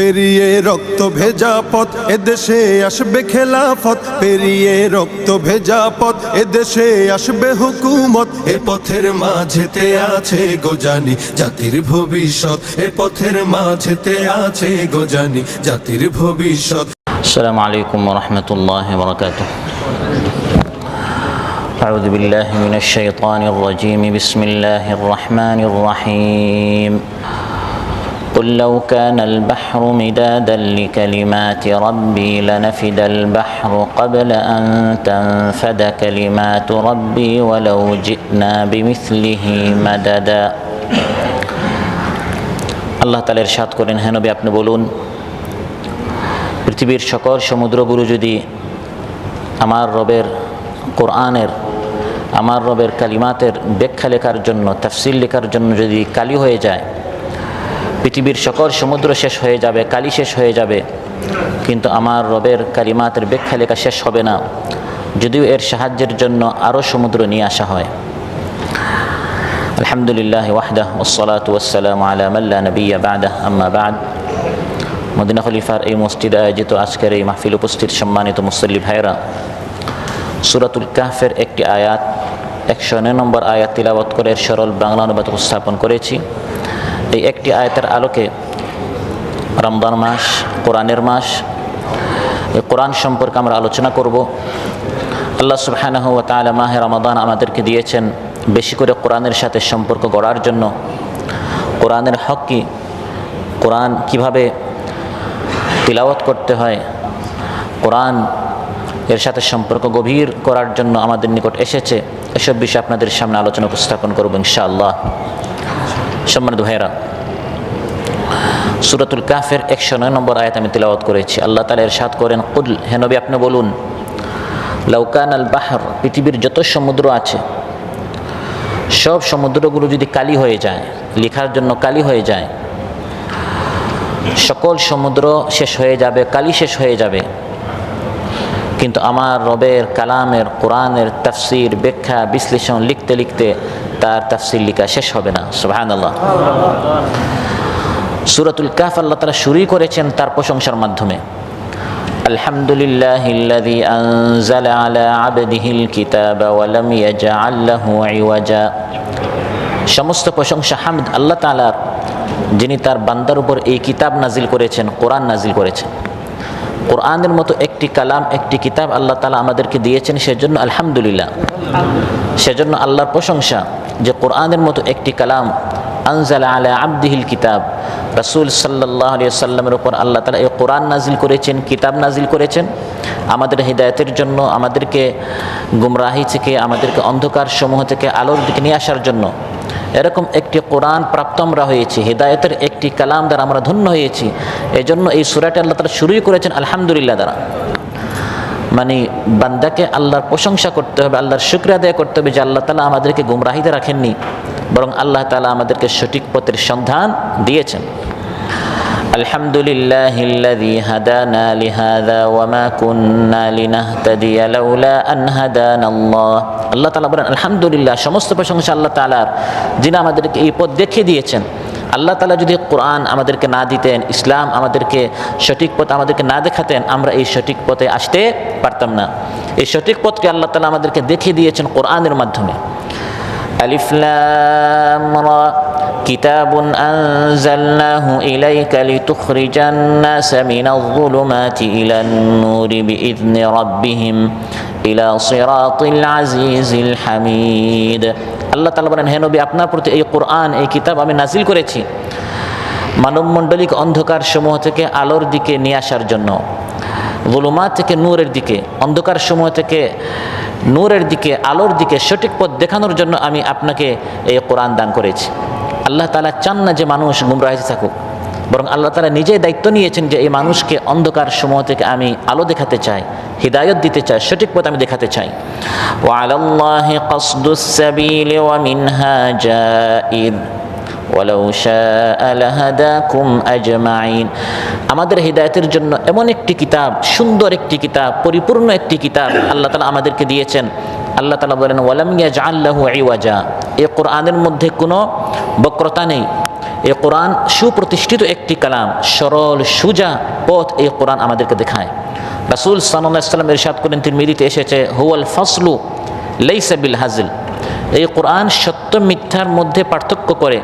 পেরিয়ে রক্ত ভেজা পথ এদেশে আসবে খেলাফত পেরিয়ে রক্ত ভেজা পথ এদেশে আসবে হুকুমত এ পথের মাঝেতে আছে গোজানি জাতির ভবিষ্যৎ এ পথের মাঝেতে আছে গোজানি জাতির ভবিষ্যৎ السلام عليكم ورحمة الله وبركاته أعوذ بالله من الشيطان الرجيم بسم الله الرحمن الرحيم قل لو كان البحر مدادا لكلمات ربي لنفد البحر قبل أن تنفد كلمات ربي ولو جئنا بمثله مددا আল্লাহ তালা ইরশাদ করেন হেন নবী আপনি বলুন পৃথিবীর সকল সমুদ্রগুলো যদি আমার রবের কোরআনের আমার রবের কালিমাতের ব্যাখ্যা লেখার জন্য তাফসিল লেখার জন্য যদি কালি হয়ে যায় পৃথিবীর সকল সমুদ্র শেষ হয়ে যাবে, কালি শেষ হয়ে যাবে। কিন্তু আমার রবের কালিমাতের ব্যাখ্যা লেখা শেষ হবে না, যদিও এর সাহায্যের জন্য আরও সমুদ্র নিয়ে আসা হয়। আলহামদুলিল্লাহ, ওয়াহদাহ ওসলাত ওয়াসালাম আলা মাল্লা নবিয়া বাদা, আম্মা বাদ। মদিনা খলিফার এই মসজিদে আয়োজিত আজকের এই মাহফিল উপস্থিত সম্মানিত মুসল্লি ভাইরা সুরাতুল কাহফের একটি আয়াত, একশো নয় নম্বর আয়াত তিলাবত করে সরল বাংলা অনুবাদ উপস্থাপন করেছি। এই একটি আয়াতের আলোকে রমদান মাস, কোরআনের মাস, এই কোরআন সম্পর্কে আমরা আলোচনা করব। আল্লাহ সুবহানাহু মাহে রমাদান আমাদেরকে দিয়েছেন বেশি করে কোরআনের সাথে সম্পর্ক গড়ার জন্য। কোরআনের হক কি? কোরআন কীভাবে তিলাওয়াত করতে হয়? কোরআন এর সাথে সম্পর্ক গভীর করার জন্য আমাদের নিকট এসেছে। এসব বিষয়ে আপনাদের সামনে আলোচনা উপস্থাপন করব ইনশাআল্লাহ। সম্মানিত ভাইরা সুরাতুল কাফের একশো নয় নম্বর আয়াত আমি তিলাওয়াত করেছি। আল্লাহ তালা এর সাত করেন, কুল হেনবি আপনি বলুন লাউকান আল বাহার পৃথিবীর যত সমুদ্র আছে, সব সমুদ্রগুলো যদি কালি হয়ে যায়, লেখার জন্য কালি হয়ে যায়, সকল সমুদ্র শেষ হয়ে যাবে, কালি শেষ হয়ে যাবে। কিন্তু আমার রবের কালামের, কোরআনের তাফসির, ব্যাখ্যা, বিশ্লেষণ লিখতে লিখতে তার তাফসির লিখা শেষ হবে না সুবাহান আল্লাহ সুরাতুল কাফ আল্লাহ তারা শুরুই করেছেন তার প্রশংসার মাধ্যমে আলহামদুলিল্লাহ الذي أنزل على عبده الكتاب ولم يجعل له عوجا সমস্ত প্রশংসা হামদ আল্লাহ তাআলার যিনি তার বান্দার উপর এই কিতাব নাজিল করেছেন কোরআন নাজিল করেছেন কোরআনের মতো একটি কালাম, একটি কিতাব আল্লাহ তালা আমাদেরকে দিয়েছেন, সেজন্য আলহামদুলিল্লাহ। সেজন্য আল্লাহর প্রশংসা যে কোরআনের মতো একটি কালাম, আনজালা আলা আব্দিহিল কিতাব, রাসুল সাল্লাহ সাল্লামের উপর আল্লাহ তালা এই কোরআন নাজিল করেছেন, কিতাব নাজিল করেছেন। আমাদের হৃদায়তের জন্য, আমাদেরকে গুমরাহি থেকে, আমাদেরকে অন্ধকার সমূহ থেকে আলোর দিকে নিয়ে আসার জন্য এরকম একটি কোরআন প্রাপ্ত আমরা হয়েছি, হৃদায়তের একটি কালাম দ্বারা আমরা ধন্য হয়েছি এই জন্য এই সুরাটি আল্লাহ তালা শুরুই করেছেন, আলহামদুলিল্লাহ দ্বারা। মানে বান্দাকে আল্লাহর প্রশংসা করতে হবে, আল্লাহর শুক্রিয়া আদায় করতে হবে যে আল্লাহ তালা আমাদেরকে গুমরাহিতে রাখেননি, বরং আল্লাহ তালা আমাদেরকে সঠিক পথের সন্ধান দিয়েছেন। الحمد لله الذي هدانا لهذا وما كنا لنهتدي لولا ان هدانا الله আল্লাহ তালা বলেন, আলহামদুলিল্লাহ, সমস্ত প্রশংসা আল্লাহ তাআলার, যিনি আমাদেরকে এই পথ দেখিয়ে দিয়েছেন। আল্লাহ তালা যদি কোরআন আমাদেরকে না দিতেন, ইসলাম আমাদেরকে সঠিক পথ আমাদেরকে না দেখাতেন, আমরা এই সঠিক পথে আসতে পারতাম না। এই সঠিক পথকে আল্লাহ তালা আমাদেরকে দেখিয়ে দিয়েছেন কোরআনের মাধ্যমে। ألف لام را كتاب أنزلناه إليك لتخرج الناس من الظلمات إلى النور بإذن ربهم إلى صراط العزيز الحميد আল্লাহ তালা বলেন হেনবি আপনার প্রতি এই কোরআন এই কিতাব আমি নাজিল করেছি মানবমণ্ডলিক অন্ধকার সমূহ থেকে আলোর দিকে নিয়ে আসার জন্য গুলুমা থেকে নূরের দিকে, অন্ধকার সময় থেকে নূরের দিকে, আলোর দিকে সঠিক পথ দেখানোর জন্য আমি আপনাকে এই কোরআন দান করেছি। আল্লাহ তালা চান না যে মানুষ গুমরাহিতে থাকুক। বরং আল্লাহ তালা নিজেই দায়িত্ব নিয়েছেন যে এই মানুষকে অন্ধকার সময় থেকে আমি আলো দেখাতে চাই, হৃদায়ত দিতে চাই, সঠিক পথ আমি দেখাতে চাই। ওয়ালাল্লাহি কসদুস সাবিলি ওয়ালাউ লাহাদাকুম আজমাইন আমাদের হৃদায়তের জন্য এমন একটি কিতাব, সুন্দর একটি কিতাব, পরিপূর্ণ একটি কিতাব আল্লাহ তালা আমাদেরকে দিয়েছেন। আল্লাহ তালা বলেন, ওয়ালাম ইয়াজআল্লাহু ইওয়াজা। এ কোরআনের মধ্যে কোনো বক্রতা নেই। এই কোরআন সুপ্রতিষ্ঠিত একটি কালাম, সরল, সুজা পথ এই কোরআন আমাদেরকে দেখায়। রাসুল সাল্লাম ইরশাদ করেন তিনি মিলিতে এসেছে, হুয়াল ফসলু লেইসা বিল হাজিল। এই কোরআন সত্য মিথ্যার মধ্যে পার্থক্য করে।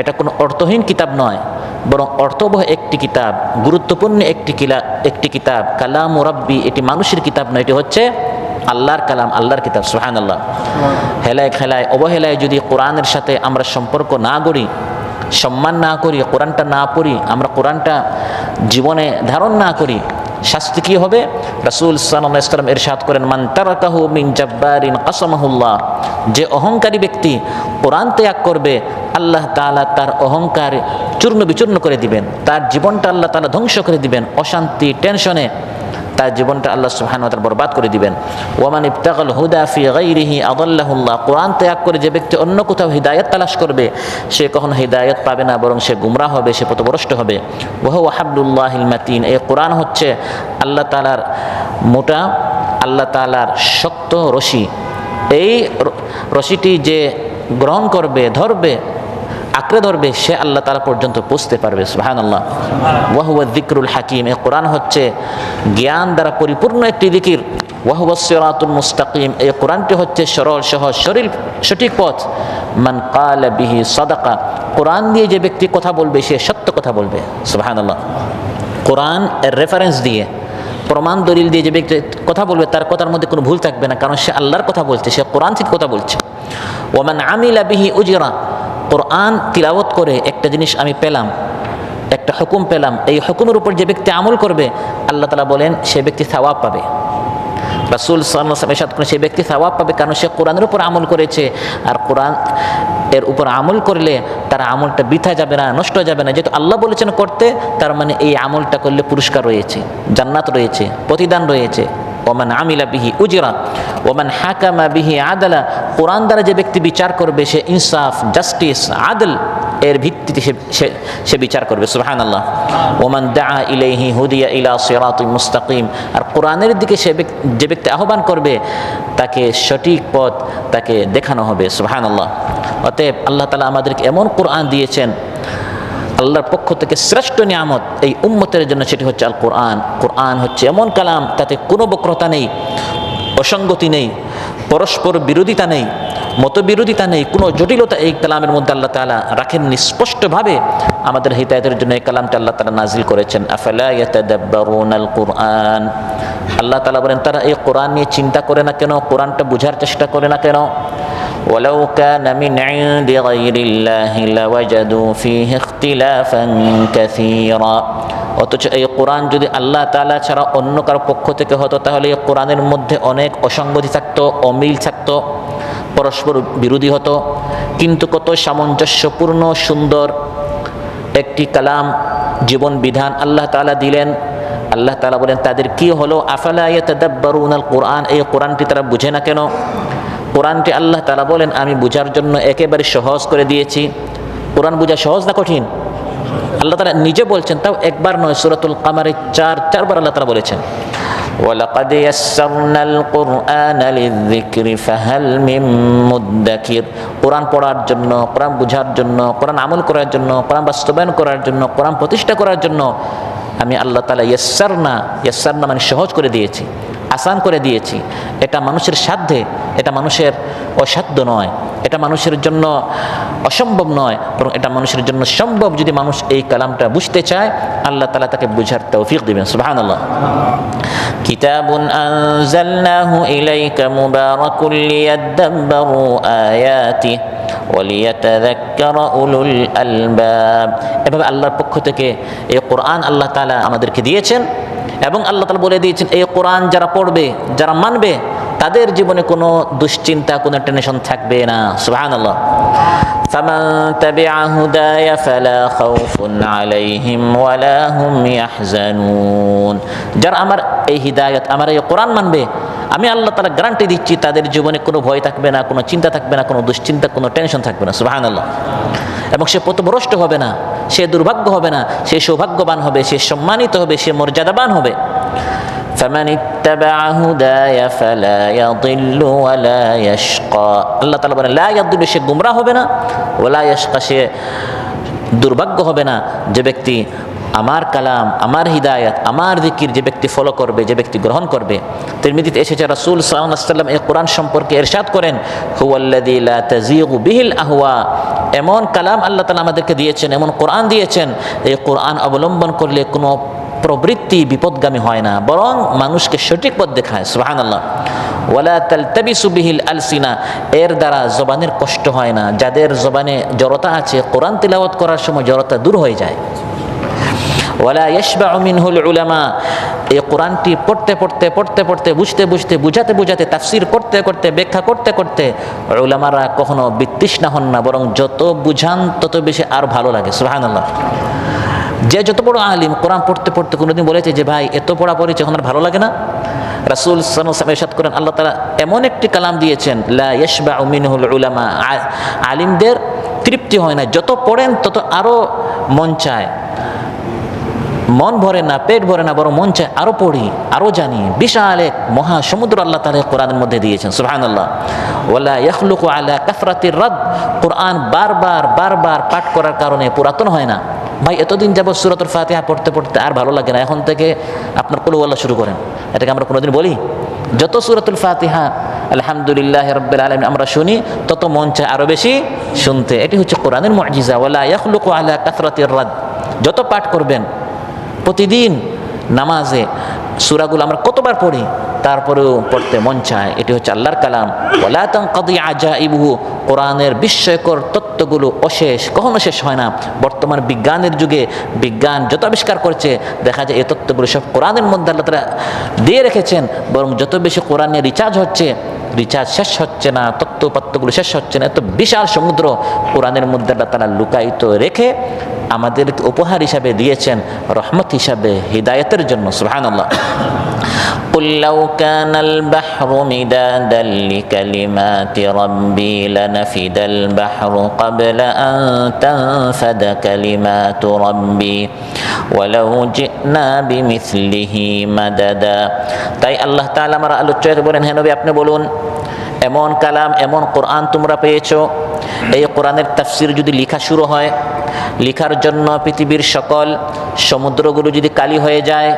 এটা কোনো অর্থহীন কিতাব নয়, বরং অর্থবহ একটি কিতাব, গুরুত্বপূর্ণ একটি কিলা, একটি কিতাব, কালাম রব্বি, এটি মানুষের কিতাব নয়, এটি হচ্ছে আল্লাহর কালাম, আল্লাহর কিতাব সুহান আল্লাহ হেলায় খেলায়, অবহেলায় যদি কোরআনের সাথে আমরা সম্পর্ক না গড়ি সম্মান না করি, কোরআনটা না পড়ি, আমরা কোরআনটা জীবনে ধারণ না করি শাস্তি কি হবে? রাসুল সাল্লাম এরশাদ করেন, মান তারাকাহু মিন জাব্বারিন কাসামাহুল্লাহ। যে অহংকারী ব্যক্তি কোরআন ত্যাগ করবে, আল্লাহ তাআলা তার অহংকার চূর্ণ বিচূর্ণ করে দিবেন। তার জীবনটা আল্লাহ তালা ধ্বংস করে দিবেন অশান্তি, টেনশনে। তার জীবনটা আল্লাহ সুবহানাহু বরবাদ করে দিবেন। ওয়ামান ইবতাগাল হুদা ফি গায়রিহি আদাল্লাহুল্লাহ, কোরআন ত্যাগ করে যে ব্যক্তি অন্য কোথাও হিদায়াত তালাশ করবে, সে কখনো হিদায়াত পাবে না, বরং সে গুমরাহ হবে, সে পথভ্রষ্ট হবে। ওয়াহু হাবলুল্লাহিল মাতিন, এই কোরআন হচ্ছে আল্লাহ তাআলার মোটা, আল্লাহ তাআলার শক্ত রশি। এই রশিটি যে গ্রহণ করবে, ধরবে আঁকড়ে ধরবে, সে আল্লাহ তালা পর্যন্ত পৌঁছতে পারবে সুহান আল্লাহ ওয়াহুয়া দিকরুল হাকিম এ কোরআন হচ্ছে জ্ঞান দ্বারা পরিপূর্ণ একটি দিকির ওয়াহুয়া সিরাতুল মুস্তাকিম, এই কোরআনটি হচ্ছে সরল, সহজ শরীর সঠিক পথ। মান কালা বিহি সদাকা, কোরআন দিয়ে যে ব্যক্তি কথা বলবে, সে সত্য কথা বলবে সুহান আল্লাহ কোরআন এর রেফারেন্স দিয়ে, প্রমাণ, দলিল দিয়ে যে ব্যক্তি কথা বলবে, তার কথার মধ্যে কোনো ভুল থাকবে না, কারণ সে আল্লাহর কথা বলছে, সে কোরআন থেকে কথা বলছে। ওমান আমিলা বিহি উজিরা কোরআন তিলাওয়াত করে একটা জিনিস আমি পেলাম, একটা হুকুম পেলাম, এই হুকুমের উপর যে ব্যক্তি আমল করবে, আল্লাহ তালা বলেন সে ব্যক্তি থাওয়াব পাবে। রাসুল সাল্লাম করে সে ব্যক্তি থাওয়াব পাবে কারণ সে কোরআনের উপর আমল করেছে। আর কোরআন এর উপর আমল করলে তার আমলটা বৃথা যাবে না, নষ্ট যাবে না। যেহেতু আল্লাহ বলেছেন করতে, তার মানে এই আমলটা করলে পুরস্কার রয়েছে, জান্নাত রয়েছে, প্রতিদান রয়েছে। ওমান আমিলা বিহি উজিরা, ওমান হাকামা বিহি আদালা, কোরআন দ্বারা যে ব্যক্তি বিচার করবে, সে ইনসাফ, জাস্টিস, আদল, এর ভিত্তিতে সে, সে- বিচার করবে সুবহান আল্লাহ ওমান দা ইলাইহি হুদিয়া ইলা সিরাতুল মুস্তাকিম, আর কোরআনের দিকে সে যে ব্যক্তি আহ্বান করবে, তাকে সঠিক পথ তাকে দেখানো হবে সুবহান আল্লাহ অতএব আল্লাহ তালা আমাদেরকে এমন কোরআন দিয়েছেন আল্লাহর পক্ষ থেকে শ্রেষ্ঠ নিয়ামত এই উম্মতের জন্য সেটি হচ্ছে আল কোরআন কোরআন হচ্ছে এমন কালাম, তাতে কোনো বক্রতা নেই, অসঙ্গতি নেই, পরস্পর বিরোধিতা নেই, মতবিরোধিতা নেই, কোনো জটিলতা এই কালামের মধ্যে আল্লাহ তালা রাখেননি। স্পষ্টভাবে আমাদের হিতায়তের জন্য এই কালামটা আল্লাহ তালা নাজিল করেছেন আল কোরআন আল্লাহ তালা বলেন, তারা এই কোরআন নিয়ে চিন্তা করে না কেন? কোরআনটা বোঝার চেষ্টা করে না কেন? ولو كان من عند غير الله لوجدوا فيه اختلافا كثيرا অথচ এই কোরআন যদি আল্লাহ তাআলা ছাড়া অন্য কারো পক্ষ থেকে হতো তাহলে এই কোরআনের মধ্যে অনেক অসঙ্গতি থাকতো অমিল থাকতো পরস্পর বিরোধী হতো কিন্তু কত সামঞ্জস্যপূর্ণ সুন্দর একটি কালাম জীবন বিধান আল্লাহ তাআলা দিলেন আল্লাহ তাআলা বলেন তাদের কি হলো আফালা ইয়াতাদাব্বারুনাল কোরআন এই কোরআনটি তারা বুঝে না কেন কোরআনটি আল্লাহ তাআলা বলেন আমি বুঝার জন্য একেবারে সহজ করে দিয়েছি কোরআন বোঝা সহজ না কঠিন আল্লাহ তাআলা নিজে বলছেন তাও একবার নয় সূরাতুল কামারে চার চারবার আল্লাহ তাআলা বলেছেন ولقد يسرنا القرآن للذكر فهل من مدكر কোরআন পড়ার জন্য কোরআন বোঝার জন্য কোরআন আমল করার জন্য কোরআন বাস্তবায়ন করার জন্য কোরআন প্রতিষ্ঠা করার জন্য আমি আল্লাহ তালা ইয়াসারনা ইয়াসারনা মানে সহজ করে দিয়েছি আসান করে দিয়েছি এটা মানুষের সাধ্যে এটা মানুষের অসাধ্য নয় এটা মানুষের জন্য অসম্ভব নয় বরং এটা মানুষের জন্য সম্ভব যদি মানুষ এই কালামটা বুঝতে চায় আল্লাহ তালা তাকে বুঝার তৌফিক দেবেন সুবাহান আল্লাহ كتاب أنزلناه إليك مبارك ليدبروا آياته وليتذكر أولو الألباب এভাবে আল্লাহর পক্ষ থেকে এই কোরআন আল্লাহ তাআলা আমাদেরকে দিয়েছেন এবং আল্লাহ তাআলা বলে দিয়েছেন এই কোরআন যারা পড়বে যারা মানবে তাদের জীবনে কোনো দুশ্চিন্তা কোনো টেনশন থাকবে না সুবহানাল্লাহ فمن تبع هداي فلا خوف عليهم ولا هم يحزنون যারা আমার এই হিদায়ত আমার এই কোরআন মানবে আমি আল্লাহ তালা গ্যারান্টি দিচ্ছি তাদের জীবনে কোনো ভয় থাকবে না কোনো চিন্তা থাকবে না কোনো দুশ্চিন্তা কোনো টেনশন থাকবে না সুবাহান আল্লাহ এবং সে পথভ্রষ্ট হবে না সে দুর্ভাগ্য হবে না সে সৌভাগ্যবান হবে সে সম্মানিত হবে সে মর্যাদাবান হবে فمن اتبع هداي فلا يضل ولا يشقى আল্লাহ তাআলা বলেন লা ইয়াদুল্লু সে গুমরা হবে না ওলা ইয়াশকা সে দুর্ভাগ্য হবে না যে ব্যক্তি আমার কালাম, আমার হিদায়ত, আমার দিকির যে ব্যক্তি ফলো করবে, যে ব্যক্তি গ্রহণ করবে। তিরমিদিতে এসেছে রাসূল সাল্লাম এই কোরআন সম্পর্কে এরশাদ করেন বিহিল আহওয়া। এমন কালাম আল্লাহ তাআলা আমাদেরকে দিয়েছেন, এমন কোরআন দিয়েছেন, এই কোরআন অবলম্বন করলে কোনো প্রবৃত্তি বিপদগামী হয় না, বরং মানুষকে সঠিক পথ দেখায় সুবাহান আল্লাহ ওয়ালা তালতাবিসু বিহিল আলসিনা। এর দ্বারা জবানের কষ্ট হয় না, যাদের জবানে জড়তা আছে, কোরআন তিলাওয়াত করার সময় জড়তা দূর হয়ে যায়। ওয়ালা ইয়াশবা মিনহুল উলামা। এই কোরআনটি পড়তে পড়তে পড়তে পড়তে, বুঝতে বুঝতে, বুঝাতে বুঝাতে, তাফসির করতে করতে, ব্যাখ্যা করতে করতে উলামারা কখনো বিতৃষ্ণা হন না, বরং যত বুঝান তত বেশি আর ভালো লাগে। সুবহানাল্লাহ। যে যত বড় আলিম কোরআন পড়তে পড়তে কোনোদিন বলেছে যে, ভাই, এত পড়া পড়েছে, এখন আর ভালো লাগে না? রাসুল সাদ করেন, আল্লাহ তালা এমন একটি কালাম দিয়েছেন, লা ইয়শবা মিনহুল উলামা। আলিমদের তৃপ্তি হয় না, যত পড়েন তত আরও মন চায়। মন ভরে না, পেট ভরে না, বরং মন চায় আরও পড়ি আরও জানি। বিশাল এক মহা সমুদ্র আল্লাহ তালা কোরআনের মধ্যে দিয়েছেন সুহান আল্লাহ ওলা ইখলুকু আলা কাফরাতির রদ। কোরআন বারবার বারবার পাঠ করার কারণে পুরাতন হয় না। ভাই, এতদিন যাব সুরতুল ফাতিহা পড়তে পড়তে আর ভালো লাগে না। এখন থেকে আপনার কুলুয়াল্লাহ শুরু করেন। এটাকে আমরা কোনোদিন বলি? যত সুরতুল ফাতিহা, আলহামদুলিল্লাহ রব্বিল আলম আমরা শুনি, তত মন চায় আরও বেশি শুনতে। এটি হচ্ছে কোরআনের মজিজা। ওলা ইখলুকু আলা কাফরাতির রদ। যত পাঠ করবেন প্রতিদিন নামাজে সুরাগুলো আমরা কতবার পড়ি, তারপরেও পড়তে মন চায়। এটি হচ্ছে আল্লাহর কালাম। ওলাতং কদি আজা ইবহু কোরআনের বিস্ময়কর তত্ত্বগুলো অশেষ, কখনো শেষ হয় না। বর্তমান বিজ্ঞানের যুগে বিজ্ঞান যত আবিষ্কার করছে, দেখা যায় এই তত্ত্বগুলো সব কোরআনের মধ্যে আল্লাহ তারা দিয়ে রেখেছেন। বরং যত বেশি কোরআনে রিচার্জ হচ্ছে রিচার্জ শেষ হচ্ছে না, তত্ত্বপাত্রগুলো শেষ হচ্ছে না, এত বিশাল সমুদ্র কোরআনের মধ্যে আল্লাহ তারা লুকায়িত রেখে আমাদের উপহার হিসাবে দিয়েছেন রহমত হিসাবে হৃদায়তের জন্য সুহান আল্লাহ قل لو كان البحر مدادا لكلمات ربي لنفد البحر قبل أن تنفد كلمات ربي ولو جئنا بمثله مددا তাই আল্লাহ তাআলা আমার আলোচনা বলেন হে নবী আপনি বলুন এমন কালাম এমন কোরআন তোমরা পেয়েছো এই কোরআনের তাফসির যদি লেখা শুরু হয়, লেখার জন্য পৃথিবীর সকল সমুদ্রগুলো যদি কালি হয়ে যায়,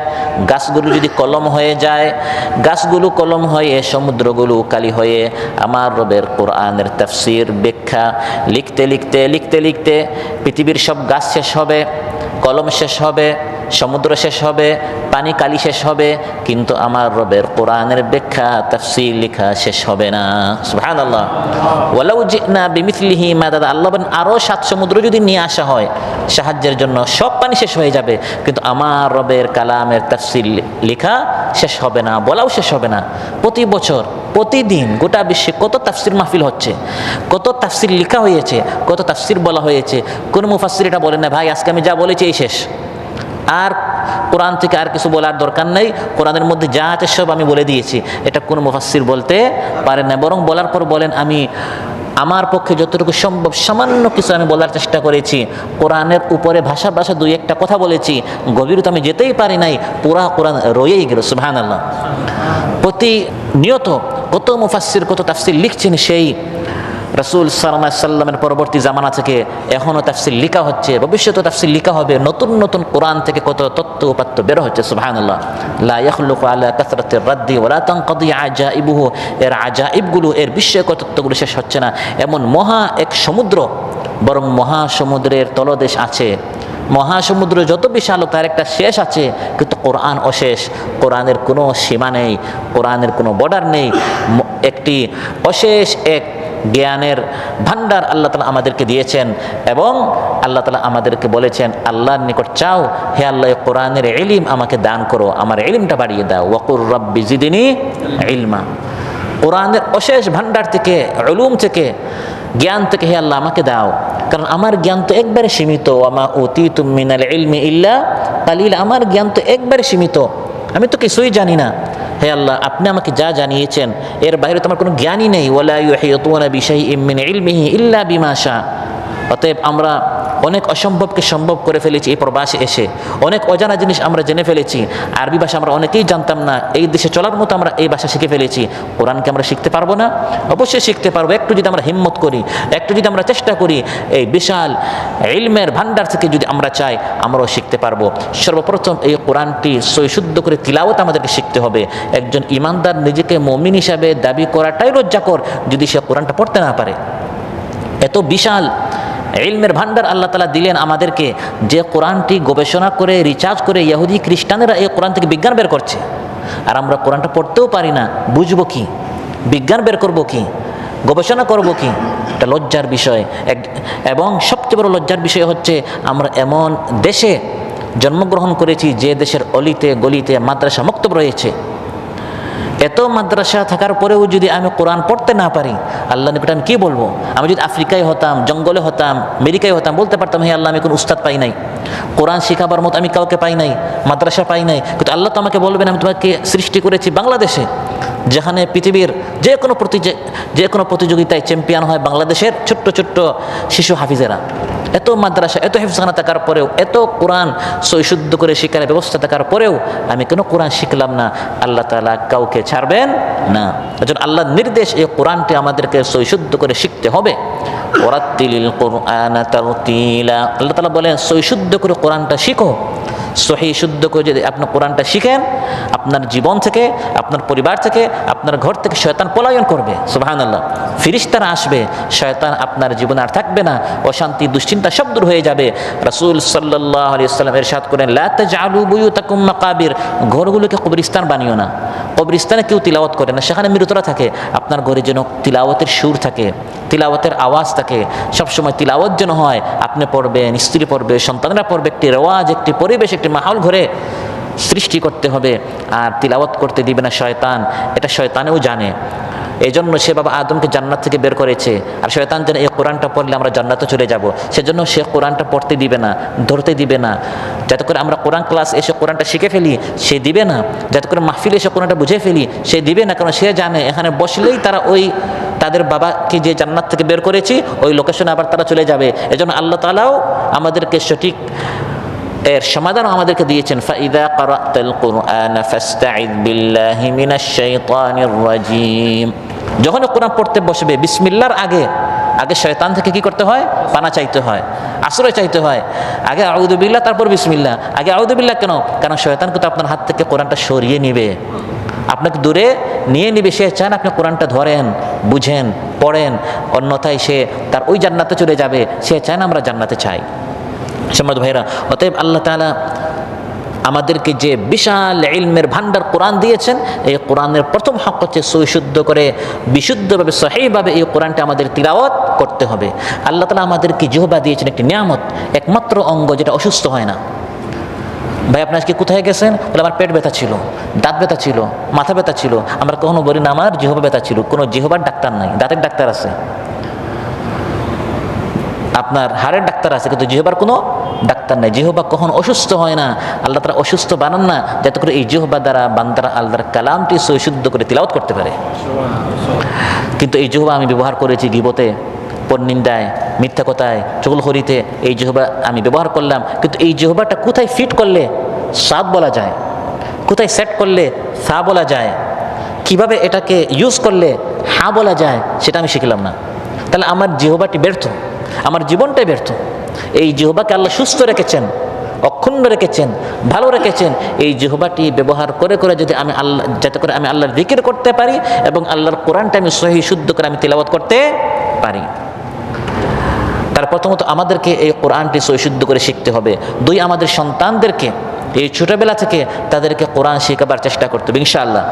গাছগুলো যদি কলম হয়ে যায়, গাছগুলো কলম হয়ে সমুদ্রগুলো কালি হয়ে আমার রবের কোরআনের তাফসির ব্যাখ্যা লিখতে লিখতে লিখতে লিখতে পৃথিবীর সব গাছ শেষ হবে, কলম শেষ হবে সমুদ্র শেষ হবে, পানি কালি শেষ হবে, কিন্তু আমার রবের কোরআনের ব্যাখ্যা, তাফসির লেখা শেষ হবে না। সুবহান আল্লাহ ওয়ালাউ জিনা বিমিথলিহি মাদাদ আল্লাহ বলেন আরও সাত সমুদ্র যদি নিয়ে আসা হয়, সাহায্যের জন্য সব পানি শেষ হয়ে যাবে, কিন্তু আমার রবের কালামের তাফসির লেখা শেষ হবে না, বলাও শেষ হবে না। প্রতি বছর, প্রতিদিন গোটা বিশ্বে কত তাফসির মাহফিল হচ্ছে, কত তাফসির লেখা হয়েছে, কত তাফসির বলা হয়েছে, কোন মুফাসির এটা বলেন না, ভাই, আজকে আমি যা বলেছি এই শেষ। আর কোরআন থেকে আর কিছু বলার দরকার নেই। কোরআনের মধ্যে যা আছে সব আমি বলে দিয়েছি। এটা কোনো মুফাসির বলতে পারেন না। বরং বলার পর বলেন, আমি আমার পক্ষে যতটুকু সম্ভব সামান্য কিছু আমি বলার চেষ্টা করেছি। কোরআনের উপরে ভাষা ভাষা দুই একটা কথা বলেছি। গভীরতা আমি যেতেই পারি নাই। পুরা কোরআন রয়েই গেল সুহান আল্লাহ প্রতিনিয়ত কত মুফাসির কত তাফসির লিখছেন সেই রসুল সাল্লামের পরবর্তী জামানা থেকে এখনও তাফসিল লিখা হচ্ছে ভবিষ্যতে তাফসিল লিখা হবে, নতুন নতুন কোরআন থেকে কত তত্ত্ব উপাত্ত বের হচ্ছে, সুবহানাল্লাহ। লা ইয়াখলুকু আলা কাসরাতির রাদ্দি তানকাদি আজাইবুহু, এর আজাইবগুলো, এর বিস্ময়কর তত্ত্বগুলো শেষ হচ্ছে না। এমন মহা এক সমুদ্র, বরং মহাসমুদ্রের তলদেশ আছে। মহাসমুদ্র যত বিশাল তার একটা শেষ আছে, কিন্তু কোরআন অশেষ। কোরআনের কোনো সীমা নেই, কোরআনের কোনো বর্ডার নেই। একটি অশেষ এক জ্ঞানের ভান্ডার আল্লাহ তালা আমাদেরকে দিয়েছেন এবং আল্লাহ তালা আমাদেরকে বলেছেন, আল্লাহর নিকট চাও, হে আল্লাহ কোরআনের এলিম আমাকে দান করো, আমার এলিমটা বাড়িয়ে দাও। ওয়াকুর রব্বি জিদিনী ইলমা। কোরআনের অশেষ ভান্ডার থেকে, উলুম থেকে, জ্ঞান থেকে হে আল্লাহ আমাকে দাও। কারণ আমার জ্ঞান তো একবারে সীমিত আমা অতি তুমিনাল ইলমি ইল্লা কালিল আমার জ্ঞান তো একবারে সীমিত। আমি তো কিছুই জানি না। হে আল্লাহ, আপনি আমাকে যা জানিয়েছেন, এর বাইরে তোমার কোনো জ্ঞানই নেই। ওলা ইউহিয়তুনা বিশাইইম মিন ইলমিহি ইল্লা বিমা শা অতএব আমরা অনেক অসম্ভবকে সম্ভব করে ফেলেছি এই প্রবাসে এসে। অনেক অজানা জিনিস আমরা জেনে ফেলেছি। আরবি ভাষা আমরা অনেকেই জানতাম না। এই দেশে চলার মতো আমরা এই ভাষা শিখে ফেলেছি। কোরআনকে আমরা শিখতে পারব না? অবশ্যই শিখতে পারব। একটু যদি আমরা হিম্মত করি, একটু যদি আমরা চেষ্টা করি, এই বিশাল ইলমের ভান্ডার থেকে যদি আমরা চাই, আমরাও শিখতে পারব। সর্বপ্রথম এই কোরআনটি সৈশুদ্ধ করে তিলাওয়াত আমাদেরকে শিখতে হবে। একজন ইমানদার নিজেকে মমিন হিসাবে দাবি করাটাই লজ্জাকর যদি সে কোরআনটা পড়তে না পারে। এত বিশাল ইলমের ভান্ডার আল্লাহ তালা দিলেন আমাদেরকে যে কোরআনটি গবেষণা করে রিচার্জ করে ইহুদি খ্রিস্টানেরা এই কোরআন থেকে বিজ্ঞান বের করছে। আর আমরা কোরআনটা পড়তেও পারি না, বুঝব কি? বিজ্ঞান বের করব কি? গবেষণা করব কি? এটা লজ্জার বিষয়। এবং সবচেয়ে বড় লজ্জার বিষয় হচ্ছে আমরা এমন দেশে জন্মগ্রহণ করেছি যে দেশের অলিতে, গলিতে, মাদ্রাসা মুক্তব রয়েছে। এত মাদ্রাসা থাকার পরেও যদি আমি কোরআন পড়তে না পারি, আল্লাহ নিকট আমি কী বলব? আমি যদি আফ্রিকায় হতাম, জঙ্গলে হতাম, আমেরিকায় হতাম, বলতে পারতাম, হে আল্লাহ, আমি কোনো উস্তাদ পাই নাই। কোরআন শেখাবার মতো আমি কাউকে পাই নাই, মাদ্রাসা পাই নাই। কিন্তু আল্লাহ তো আমাকে বলবেন, আমি তোমাকে সৃষ্টি করেছি বাংলাদেশে। যেখানে পৃথিবীর যে কোনো প্রতিযোগ, যে কোনো প্রতিযোগিতায় চ্যাম্পিয়ন হয় বাংলাদেশের ছোট্ট ছোট্ট শিশু হাফিজেরা। এত মাদ্রাসা, এত হেফসানা থাকার পরেও, এত কোরআন সৈশুদ্ধ করে শিকার ব্যবস্থা থাকার পরেও আমি কেন কোরআন শিখলাম না। আল্লাহ তালা কাউকে ছাড়বেন না। এজন্য আল্লাহর নির্দেশ, এই কোরআনটি আমাদেরকে সৈশুদ্ধ করে শিখতে হবে। কোরআন আল্লাহ তালা বলেন সৈশুদ্ধ করে কোরআনটা শিখো। সহি শুদ্ধ করে যদি আপনি কোরআনটা শিখেন, আপনার জীবন থেকে, আপনার পরিবার থেকে, আপনার ঘর থেকে শয়তান পলায়ন করবে। সুবাহান আল্লাহ ফিরিস্তারা আসবে, শয়তান আপনার জীবনে আর থাকবে না। অশান্তি, দুশ্চিন্তা সব দূর হয়ে যাবে। রাসূল সাল্লাহ আলি সাল্লাম এরশাদ করেন লাতে জালু বুয়ু তাকুম মাকাবির। ঘরগুলোকে কবরিস্তান বানিও না। কবরিস্তানে কেউ তিলাওয়াত করে না। সেখানে মৃতরা থাকে। আপনার ঘরে যেন তিলাওয়াতের সুর থাকে, তিলাওয়াতের আওয়াজ থাকে। সবসময় তিলাওয়াত যেন হয়, আপনি পড়বেন, স্ত্রী পড়বে, সন্তানরা পড়বে। একটি রেওয়াজ, একটি পরিবেশ, একটি মাহল ঘরে সৃষ্টি করতে হবে আর তিলাওয়াত করতে দিবে না শয়তান, এটা শয়তানেও জানে। এই জন্য সে বাবা আদমকে জান্নাত থেকে বের করেছে। আর শয়তান যেন এই কোরআনটা পড়লে আমরা জান্নাতে চলে যাব। সেজন্য সে কোরআনটা পড়তে দিবে না, ধরতে দিবে না। যাতে করে আমরা কোরআন ক্লাস এসে কোরআনটা শিখে ফেলি, সে দিবে না। যাতে করে মাহফিল এসে কোরআনটা বুঝে ফেলি, সে দিবে না। কারণ সে জানে, এখানে বসলেই তারা ওই তাদের বাবাকে যে জান্নাত থেকে বের করেছি, ওই লোকেশনে আবার তারা চলে যাবে। এজন্য আল্লাহ তালাও আমাদেরকে সঠিক এর সমাধান আমাদেরকে দিয়েছেন, ফাইদা কারাতাল কুরআন ফাস্তাইদ বিল্লাহি মিনাশ শাইতানির রাজিম। যখন কোরআন পড়তে বসবে বিসমিল্লাহর আগে আগে শয়তান থেকে কি করতে হয়? পানা চাইতে হয়, আশ্রয় চাইতে হয়। আগে আউদুবিল্লাহ তারপর বিসমিল্লাহ। আগে আউদুবিল্লাহ কেন? কারণ শয়তান কিন্তু আপনার হাত থেকে কোরআনটা সরিয়ে নিবে। আপনাকে দূরে নিয়ে নিবে, সে চান আপনি কোরআনটা ধরেন, বুঝেন, পড়েন। অন্যথায় সে তার ওই জান্নাতে চলে যাবে, সে চান আমরা জান্নাতে চাই। সম্রাট ভাইরা অতএব আল্লাহ তাআলা আমাদেরকে যে বিশাল ইলমের ভান্ডার কোরআন দিয়েছেন, এই কোরআনের প্রথম হক হচ্ছে সৈশুদ্ধ করে, বিশুদ্ধভাবে, সহিভাবে এই কোরআনটা আমাদের তিলাওয়াত করতে হবে। আল্লাহ তালা আমাদেরকে জিহবা দিয়েছেন একটি নিয়ামত, একমাত্র অঙ্গ যেটা অসুস্থ হয় না। ভাই, আপনি আজকে কোথায় গেছেন? বলে আমার পেট ব্যথা ছিল, দাঁত ব্যথা ছিল, মাথা ব্যথা ছিল, আমরা কখনো বলি না, আমার জিহবা ব্যথা ছিল। কোনো জিহবার ডাক্তার নাই, দাঁতের ডাক্তার আছে। আপনার হাড়ের ডাক্তার আছে, কিন্তু জিহবার কোনো ডাক্তার নাই। জিহবা কখন অসুস্থ হয় না, আল্লাহ তারা অসুস্থ বানান না, যাতে করে এই জিহবা দ্বারা বান্দারা আল্লাহর কালামটি সৈশুদ্ধ করে তিলাওত করতে পারে। কিন্তু এই জিহবা আমি ব্যবহার করেছি গিবতে, পরনিন্দায়, মিথ্যা কথায় চুগলখড়িতে এই জিহবা আমি ব্যবহার করলাম। কিন্তু এই জিহবাটা কোথায় ফিট করলে সাদ বলা যায়? কোথায় সেট করলে সা বলা যায়? কীভাবে এটাকে ইউজ করলে হা বলা যায়? সেটা আমি শিখলাম না। তাহলে আমার জিহবাটি ব্যর্থ। আমার জীবনটাই ব্যর্থ। এই জিহবাকে আল্লাহ সুস্থ রেখেছেন, অক্ষুণ্ণ রেখেছেন, ভালো রেখেছেন। এই জিহবাটি ব্যবহার করে করে যদি আমি আল্লাহ, যাতে করে আমি আল্লাহর জিকির করতে পারি এবং আল্লাহর কোরআনটা আমি সহি, শুদ্ধ করে আমি তিলাবত করতে পারি। তার প্রথমত আমাদেরকে এই কোরআনটি সহি, শুদ্ধ করে শিখতে হবে। দুই, আমাদের সন্তানদেরকে এই ছোটোবেলা থেকে তাদেরকে কোরআন শেখাবার চেষ্টা করতে হবে ইনশাআল্লাহ।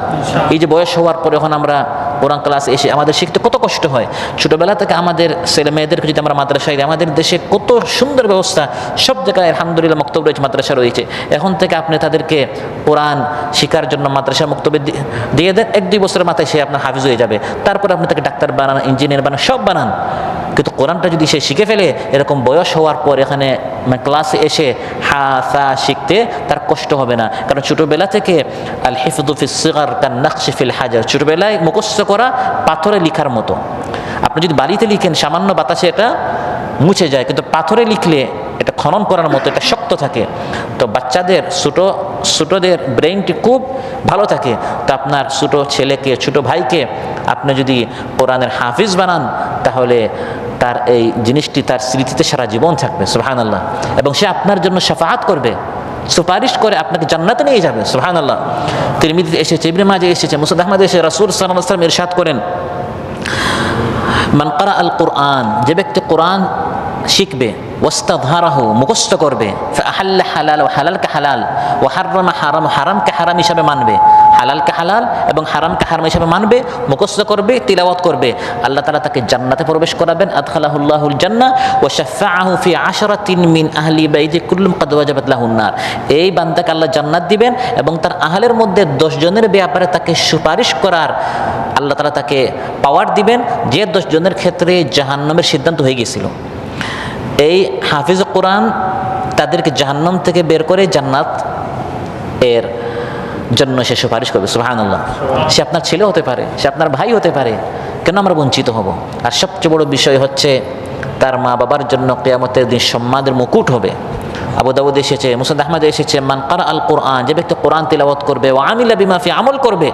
এই যে বয়স হওয়ার পরে যখন আমরা কোরআন ক্লাস এসে আমাদের শিখতে কত কষ্ট হয়। ছোটোবেলা থেকে আমাদের ছেলে মেয়েদেরকে যদি আমরা মাদ্রাসায় আমাদের দেশে কত সুন্দর ব্যবস্থা সব জায়গায় আলহামদুলিল্লাহ মক্তব রয়েছে মাদ্রাসা রয়েছে। এখন থেকে আপনি তাদেরকে কোরআন শেখার জন্য মাদ্রাসা মক্তবে দি- দিয়ে দেন এক দুই বছরের মাথায় সে আপনার হাফিজ হয়ে যাবে। তারপর আপনি তাকে ডাক্তার বানান ইঞ্জিনিয়ার বানান সব বানান। কিন্তু কোরআনটা যদি সে শিখে ফেলে এরকম বয়স হওয়ার পর এখানে ক্লাসে এসে হা সা শিখতে তার কষ্ট হবে না। কারণ ছোটোবেলা থেকে আল হিফদুফিস সিগার কান নাকশিফিল হাজার। ছোটোবেলায় মুখস্থ করা পাথরে লিখার মতো। আপনি যদি বাড়িতে লিখেন, সামান্য বাতাসে এটা মুছে যায়, কিন্তু পাথরে লিখলে এটা খনন করার মতো, এটা শক্ত থাকে। তো বাচ্চাদের, ছোটো, ছোটোদের ব্রেনটি খুব ভালো থাকে। তো আপনার ছোটো ছেলেকে, ছোটো ভাইকে আপনি যদি কোরআনের হাফিজ বানান, তাহলে তার এই জিনিসটি তার স্মৃতিতে সারা জীবন থাকবে সুহান আল্লাহ এবং সে আপনার জন্য সাফাহাত করবে। সুপারিশ করে আপনাকে জান্নাতে নিয়ে যাবে সুহান আল্লাহ তিরমিদিতে এসেছে, ইবনে মাঝে এসেছে মুসাদ আহমদ এসে রাসুল সালাম ইরশাদ করেন। মানকারা আল কোরআন, যে ব্যক্তি কোরআন শিখবে ওস্তাধারাহু মুখস্থ করবে হালাল ও হালালকে হালাল ও হারমা হারাম, হারামকে হারাম হিসাবে মানবে হালালকে হালাল এবং হারামকে হারাম হিসাবে মানবে, মুখস্থ করবে, তিলাওয়াত করবে। আল্লাহ তালা তাকে জান্নাতে প্রবেশ করাবেন। আদখালাহুল্লাহুল জান্না ও শাফাআহু ফি আশরাতিন মিন আহলি বাইতি কুল্লুম কাদ এই বান্দাকে আল্লাহ জান্নাত দিবেন এবং তার আহলের মধ্যে দশ জনের ব্যাপারে তাকে সুপারিশ করার আল্লাহ তালা তাকে পাওয়ার দিবেন। যে দশ জনের ক্ষেত্রে জাহান্নামের সিদ্ধান্ত হয়ে গিয়েছিল। এই হাফিজ কোরআন তাদেরকে জাহান্নাম থেকে বের করে জান্নাত এর জন্য সে সুপারিশ করবে সুহান আল্লাহ সে আপনার ছেলে হতে পারে, সে আপনার ভাই হতে পারে, কেন আমরা বঞ্চিত হব? আর সবচেয়ে বড় বিষয় হচ্ছে, তার মা বাবার জন্য কেয়ামতের দিন সম্মানের মুকুট হবে। আবু দাউদ এসেছে মুসাদ আহমদ এসেছে মানকার আল কোরআন যে ব্যক্তি কোরআন তিলাবত করবে ও আমিলা বিমাফি আমল করবে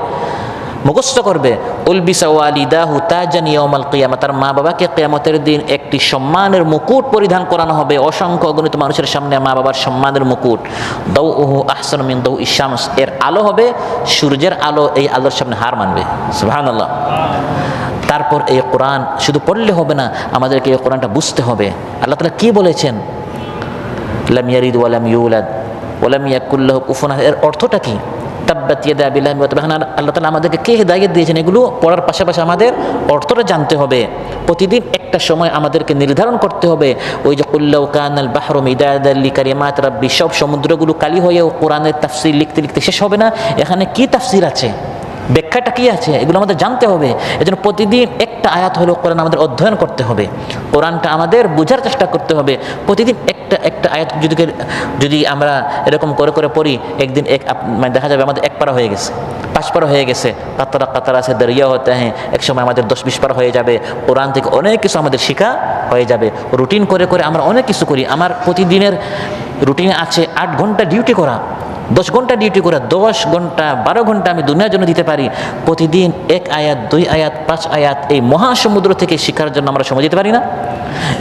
মুখস্থ করবে, উলবিসা ওয়ালিদাহু তাজান ইয়াউমাল কিয়ামা, তার মা বাবাকে কিয়ামতের দিন একটি সম্মানের মুকুট পরিধান করানো হবে। অসংখ্য অগণিত মানুষের সামনে মা বাবার সম্মানের মুকুট। দৌ ওহু আহসান মিন দৌ ইশামস এর আলো হবে, সূর্যের আলো এই আলোর সামনে হার মানবে। সুবহানাল্লাহ। তারপর এই কোরআন শুধু পড়লে হবে না, আমাদেরকে এই কোরআনটা বুঝতে হবে। আল্লাহ তাআলা কি বলেছেন? লাম ইয়ারিদ ওয়ালাম ইউলাদ ওয়ালাম ইয়াকুল্লাহু আহাদ। এর অর্থটা কি? তাব্বাত ইয়াদা ওয়া আল্লাহ তাআলা আমাদেরকে কে হেদায়েত দিয়েছেন এগুলো? পড়ার পাশাপাশি আমাদের অর্থটা জানতে হবে। প্রতিদিন একটা সময় আমাদেরকে নির্ধারণ করতে হবে। ওই যে কুল্লাউ কানাল বাহরু রাব্বি, সব সমুদ্রগুলো কালি হয়েও কোরআনের তাফসীর লিখতে লিখতে শেষ হবে না। এখানে কি তাফসীর আছে? ব্যাখ্যাটা কি আছে? এগুলো আমাদের জানতে হবে। এজন্য প্রতিদিন একটা আয়াত হলেও কোরআন আমাদের অধ্যয়ন করতে হবে। কোরআনটা আমাদের বোঝার চেষ্টা করতে হবে। প্রতিদিন একটা একটা আয়াত যদি যদি আমরা এরকম করে করে পড়ি, একদিন এক মানে দেখা যাবে আমাদের এক পারা হয়ে গেছে পাঁচ পারা হয়ে গেছে। কাতারা কাতারা আছে, দরিয়া হতে হ্যাঁ এক সময় আমাদের দশ বিশ পারা হয়ে যাবে। কোরআন থেকে অনেক কিছু আমাদের শেখা হয়ে যাবে। রুটিন করে করে আমরা অনেক কিছু করি। আমার প্রতিদিনের রুটিনে আছে আট ঘণ্টা ডিউটি করা। দশ ঘণ্টা ডিউটি করে, দশ ঘণ্টা, বারো ঘণ্টা আমি দুনিয়ার জন্য দিতে পারি। প্রতিদিন এক আয়াত, দুই আয়াত, পাঁচ আয়াত এই মহাসমুদ্র থেকে শেখার জন্য আমরা সময় দিতে পারি না।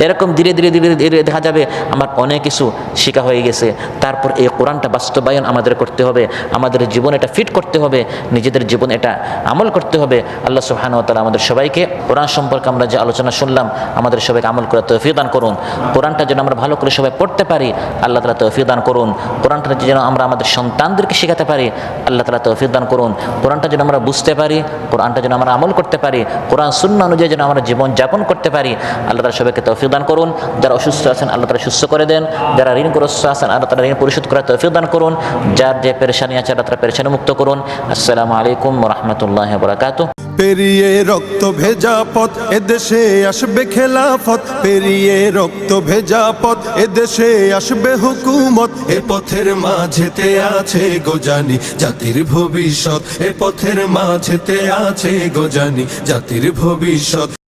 এরকম ধীরে ধীরে ধীরে ধীরে দেখা যাবে আমার অনেক কিছু শেখা হয়ে গেছে। তারপর এই কোরআনটা বাস্তবায়ন আমাদের করতে হবে, আমাদের জীবন এটা ফিট করতে হবে, নিজেদের জীবন এটা আমল করতে হবে। আল্লাহ তাআলা আমাদের সবাইকে কোরআন সম্পর্কে আমরা যে আলোচনা শুনলাম, আমাদের সবাইকে আমল করে তৌফিক দান করুন। কোরআনটা যেন আমরা ভালো করে সবাই পড়তে পারি, আল্লাহ তালা তৌফিক দান করুন। কোরআনটা যেন আমরা আমাদের সন্তানদেরকে শেখাতে পারি, আল্লাহ তালা তৌফিক দান করুন। কোরআনটা যেন আমরা বুঝতে পারি, কোরআনটা যেন আমরা আমল করতে পারি, কোরআন শূন্য অনুযায়ী যেন আমরা জীবন যাপন করতে পারি, আল্লাহ তালা সবাইকে তৌফিক দান করুন। যারা অসুস্থ আছেন, আল্লাহ তালা সুস্থ করে দেন। যারা ঋণগ্রস্ত আছেন, আল্লাহ তালা ঋণ পরিশোধ করার তৌফিক দান করুন। যার যে পেরেশানি আছে, আল্লাহ তালা পেরেশানি মুক্ত করুন। আসসালামু আলাইকুম রহমতুল্লাহ বরাকাতু পেরিয়ে রক্ত ভেজা পথ, এদেশে আসবে খেলাফত। পেরিয়ে রক্ত ভেজা পথ, এদেশে আসবে হুকুমত। এ পথের মাঝেতে আছে গোজানি জাতির ভবিষ্যৎ এ পথের মাঝেতে আছে গোজানি জাতির ভবিষ্যৎ